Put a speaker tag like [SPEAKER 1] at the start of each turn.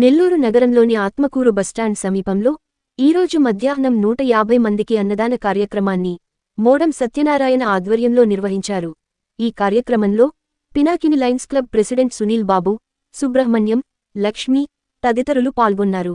[SPEAKER 1] నెల్లూరు నగరంలోని ఆత్మకూరు బస్టాండ్ సమీపంలో ఈరోజు మధ్యాహ్నం నూట యాభై మందికి అన్నదాన కార్యక్రమాన్ని మోడం సత్యనారాయణ ఆధ్వర్యంలో నిర్వహించారు. ఈ కార్యక్రమంలో Pinakini lions club president Sunil Babu Subrahmanyam Lakshmi తదితరులు పాల్గొన్నారు.